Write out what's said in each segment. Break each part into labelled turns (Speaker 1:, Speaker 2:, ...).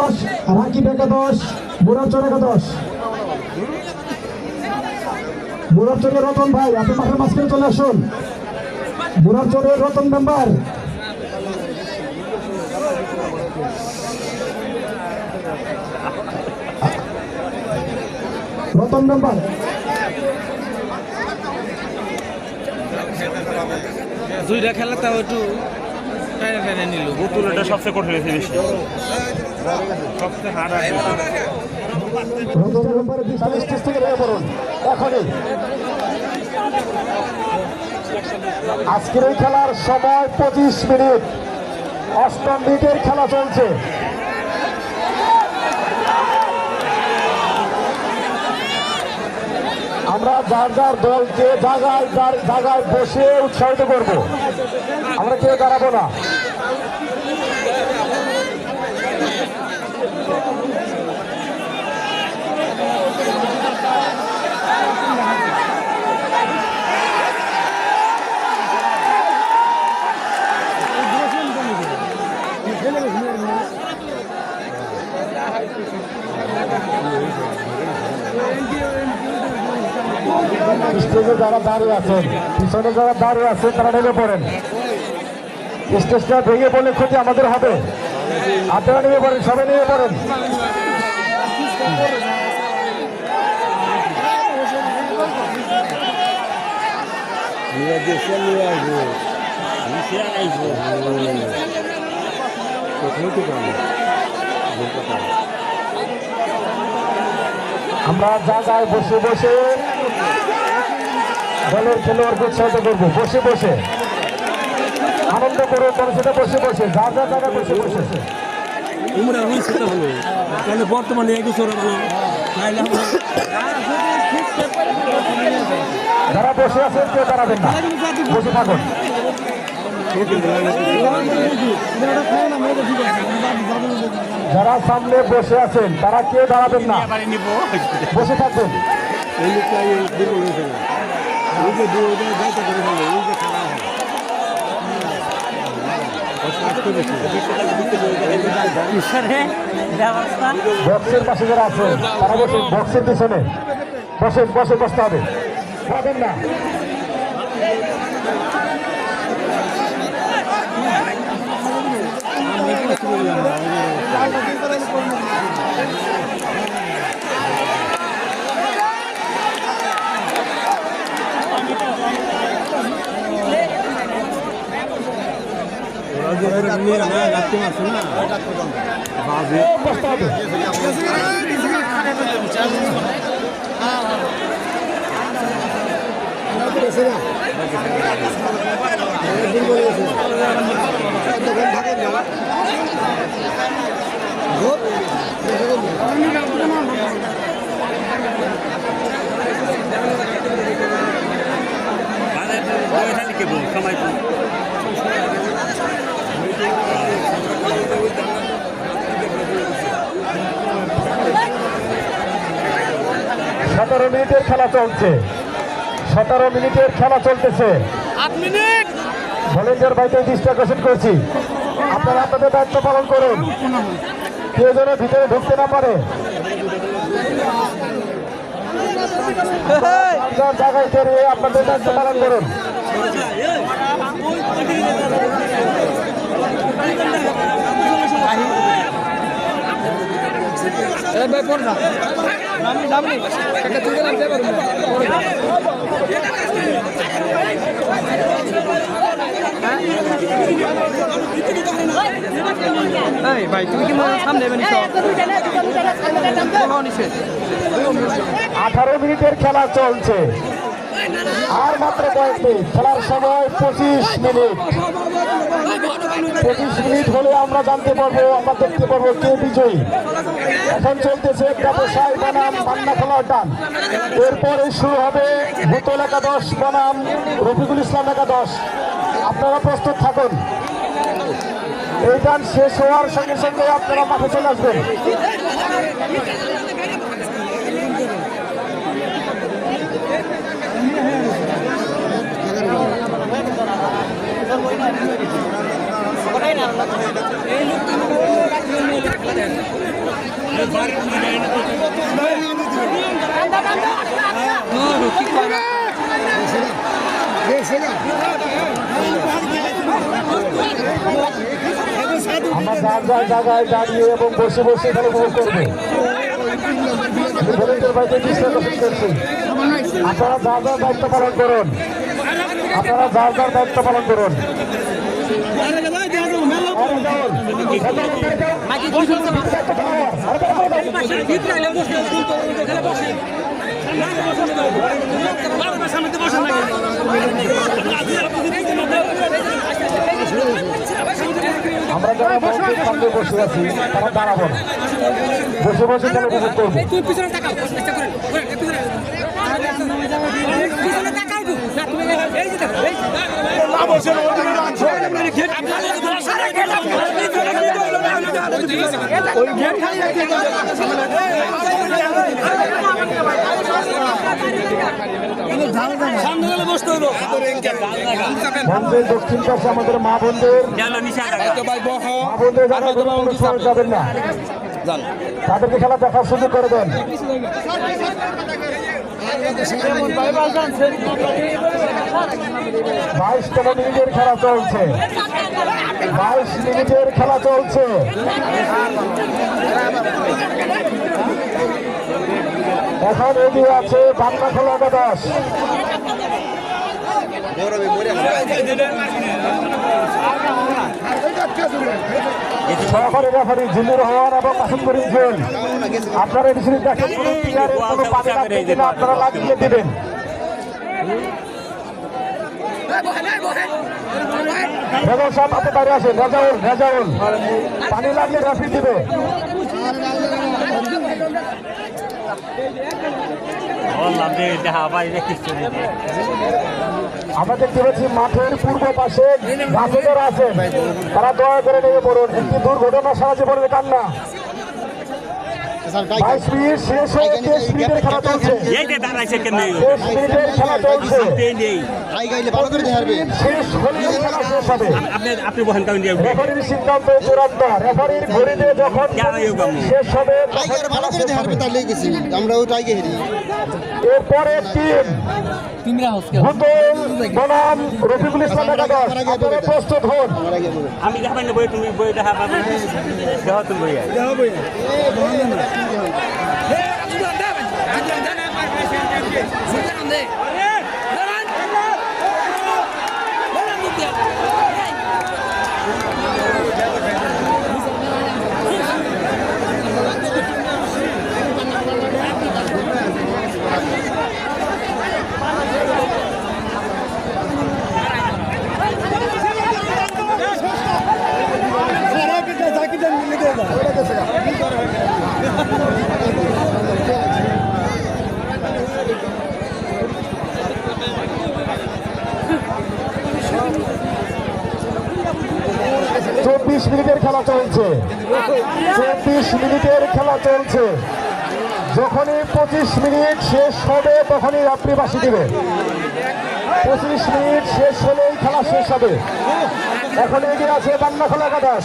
Speaker 1: একাদশ, রাকিব একাদশ বুড়াচর একাদশ। বুড়াচরের রতন ভাই, আপনি মাঠের মাঝখানে চলে আসুন। বুড়াচরের রতন মেম্বার। রতন মেম্বার।
Speaker 2: দুইটা খেলা তাও একটু টাইনে নিল।
Speaker 3: বোতল এটা সবচেয়ে কঠিন হয়েছে বেশি। সবচেয়ে হার্ড
Speaker 1: আজকের এই খেলার সময় পঁচিশ মিনিট। অষ্টম মিনিটের খেলা চলছে। আমরা যার যার দল দলকে জায়গায় যার জায়গায় বসে উৎসাহিত করব। আমরা কেউ দাঁড়াবো না। স্টেজে যারা দাঁড়িয়ে আছেন পিছনে যারা দাঁড়িয়ে আছেন তারা নেমে পড়েন। স্টেজটা ভেঙে পড়লে ক্ষতি আমাদের হবে। আপনারা নেমে পড়েন, সবাই নেমে পড়েন। আমরা যা জায়গায় বসে বসে দলের খেলোয়াড়কে উৎসাহিত করব? বসে বসে। আনন্দ করে সেটা বসে বসে। যা যা জায়গায় বসে বসে।
Speaker 4: উমরা হলো তাহলে বর্তমানে এক বছর
Speaker 1: যারা বসে আছেন কেউ দাঁড়াবেন না। বসে থাকুন। যারা সামনে বসে আছেন তারা কেউ দাঁড়াবেন না। বসে থাকুন। বক্সের পাশে যারা আছেন তারা বসে বক্সের পিছনে। বসে বসে বসতে হবে। পাবেন না।
Speaker 4: রাখতে পারছে না বাজে
Speaker 1: বসতে হবে
Speaker 3: সময়
Speaker 1: সতেরো মিনিটের খেলা চলছে। সতেরো মিনিটের খেলা চলতেছে। ভলেন্টিয়ার ভাইকে দৃষ্টি আকর্ষণ করছি। আপনারা আপনাদের দায়িত্ব পালন করুন। কেউ যেন ভিতরে ঢুকতে না পারে। জায়গায় ফেরিয়ে আপনাদের দায়িত্ব পালন করুন।
Speaker 2: ভাই পড় না আমি যাবনি একটা তুই গেলাম পারব এই ভাই তুমি কি সামনে
Speaker 1: আঠারো মিনিটের খেলা চলছে। আর মাত্র কয়েকটি খেলার সময় পঁচিশ মিনিট। পঁচিশ মিনিট হলে আমরা জানতে পারব, আমরা দেখতে পারব কে বিজয়ী। এখন চলতেছে ব্যবসায় বানাম মান্না খেলার টান। এরপরে শুরু হবে ভূতল একাদশ বানাম, রফিকুল ইসলাম একাদশ। আপনারা প্রস্তুত থাকুন। এই গান শেষ হওয়ার সঙ্গে সঙ্গে আপনারা মাঠে চলে আসবেন। আমরা যার জায়গায় দাঁড়িয়ে এবং বসে বসে এখানে উপভোগ করব। আপনারা যার যার দায়িত্ব পালন করুন। আপনারা যার যার দায়িত্ব পালন করুন। আমরা যারা মঞ্চের সামনে বসে আছি তারা দাঁড়াবো না বসে বসে তাহলে উপভোগ করব
Speaker 5: তুমি পিছনে তাকাও চেষ্টা করেন। পিছনে তাকাও না, তুমি এই যে দেখো, এই যে।
Speaker 1: দক্ষিণ পাশে আমাদের মা বোনদের মা যারা যাবেন না তাদেরকে খেলা দেখার সুযোগ করে দেন। বাইশতম মিনিটের খেলা চলছে। বাইশ মিনিটের খেলা চলছে। এখন এগিয়ে আছে বাংলা খেলা একাদশ। সহকারী রেফারি জিল্লুর রহমান এবং মাসুদ করিম জেল আপনারা এটি শুধু দেখেন কোনো প্লেয়ারের কোনো পানি লাগবে আপনারা লাগিয়ে দেবেন। রেজাউল সাহেব আপনি বাইরে আসেন। রেজাউল রেজাউল পানি লাগলে রেফারি দিবে।
Speaker 3: বললাম যে দেখা পাই কিছু নেই।
Speaker 1: আমরা দেখতে পাচ্ছি মাঠের পূর্ব পাশে আছেন। তারা দয়া করে নেমে পড়ুন। একটি দুর্ঘটনা সারা জীবনের কান্না।
Speaker 3: আপনি আপনি বহেন কারণ
Speaker 1: সিদ্ধান্ত চূড়ান্ত। রেফারির ঘড়িতে যখন শেষ হবে
Speaker 4: ভালো করে। গেছি। আমরা ওই টাইগে হেরি।
Speaker 1: এরপরে টিম ভূতল বনাম রফিকুল ইসলাম একাদশ। আপনারা প্রস্তুত হন।
Speaker 3: আমি দেখা পাই না বই তুমি বই দেখা পাবে। দেখা তুমি বই
Speaker 1: মিনিটের খেলা চলছে। চব্বিশ মিনিটের খেলা চলছে। যখনই পঁচিশ মিনিট শেষ হবে, তখনই রাত্রি বাসি দিবে। পঁচিশ মিনিট শেষ হলেই খেলা শেষ হবে। এখন এগিয়ে আছে বান্না খোলা একাদশ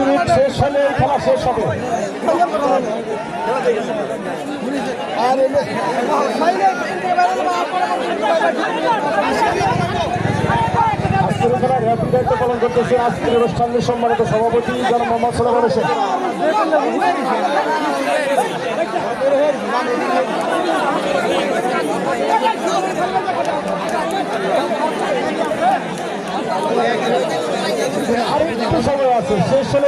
Speaker 1: মিনিট শেষ হলে এই শেষ হবে। আজকের খেলা রেফারি দায়িত্ব পালন করতেছে আজকের অনুষ্ঠানের সম্মানিত সভাপতি জন মোহাম্মদ সালাম হোসেন আর একটু সময় আছে শেষ হলে রেফারির
Speaker 4: জাতীয় জন্য কিছু দিন না ওগুলো মুসলমান গেছে
Speaker 3: আগে দিল কাম হবে
Speaker 4: ইলের শৈলী খালি
Speaker 1: রেফারির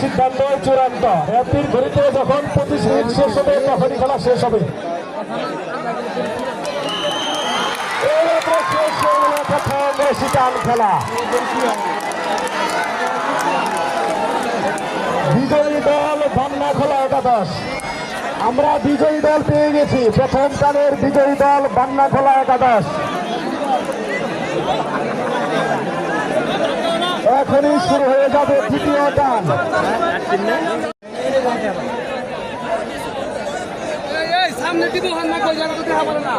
Speaker 1: সিদ্ধান্ত চূড়ান্ত। রেফারির ঘড়িতে যখন পঁচিশ মিনিট শেষ হবে তখনই খেলা শেষ হবে। এইমাত্র শেষ হয়ে গেল খেলা। বিজয়ী দল বান্না খোলা একাদশ আমরা বিজয়ী দল পেয়ে গেছি প্রথম কালের বিজয়ী দল বান্না খোলা একাদশ এখনই শুরু হয়ে যাবে দ্বিতীয় টান
Speaker 5: সামনে দিব কই জায়গা না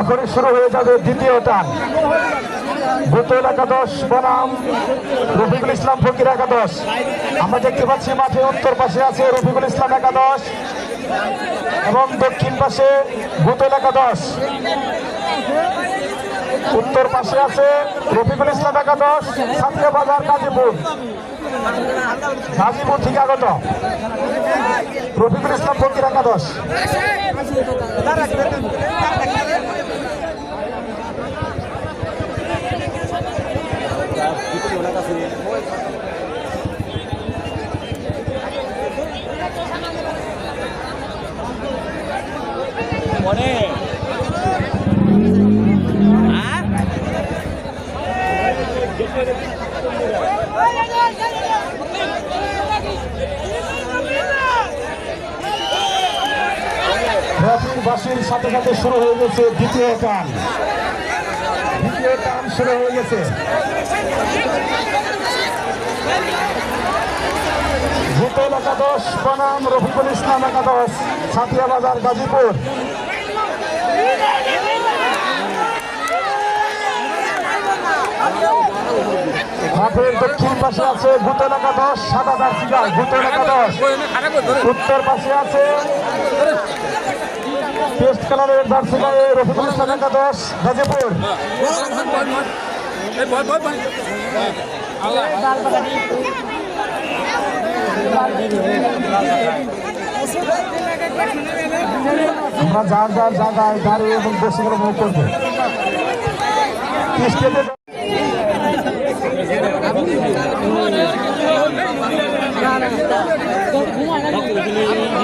Speaker 1: এখনই শুরু হয়ে যাবে দ্বিতীয় টান। ভূতল একাদশ বনাম, রফিকুল ইসলাম ফকির একাদশ। আমরা দেখতে পাচ্ছি মাঠে উত্তর পাশে আছে রফিকুল ইসলাম একাদশ। এবং দক্ষিণ পাশে ভূত এলাকা দশ। উত্তর পাশে আছে রফিকুল ইসলাম একাদশ সাতকে বাজার, গাজীপুর। গাজীপুর থেকে আগত। রফিকুল ইসলাম ফকির একাদশ বাসির সাথে সাথে শুরু হয়ে গেছে দ্বিতীয় টান। দ্বিতীয় টান শুরু হয়ে গেছে। ভূতল একাদশ বনাম রফিকুল ইসলাম একাদশ সাতিয়া বাজার গাজীপুর। মাঠের দক্ষিণ পাশে আছে ভূতল একাদশ সাদা দার্সিকা ভূতল একাদশ উত্তর পাশে আছে টেস্ট কালারের জার্সি গায়ে রফিকুল ইসলাম একাদশ গাজীপুর। আমরা যার যার জায়গায় দাঁড়িয়ে এবং বসে গেলে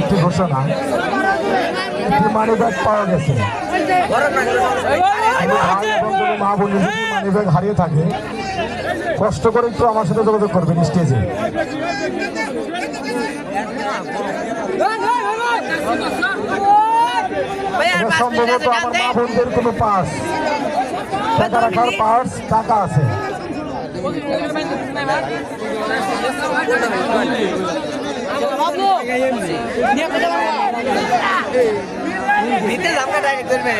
Speaker 1: একটি ঘোষণা একটি মানি ব্যাগ পাওয়া গেছে। মা বোন মানি ব্যাগ হারিয়ে থাকে কষ্ট করে একটু আমার সাথে যোগাযোগ করবেন স্টেজে। সম্ভবত আমার মা বোনদের কোনো পাস টাকা রাখার পার্স টাকা আছে।
Speaker 6: নিতে যাব ডাইরেক্ট করবে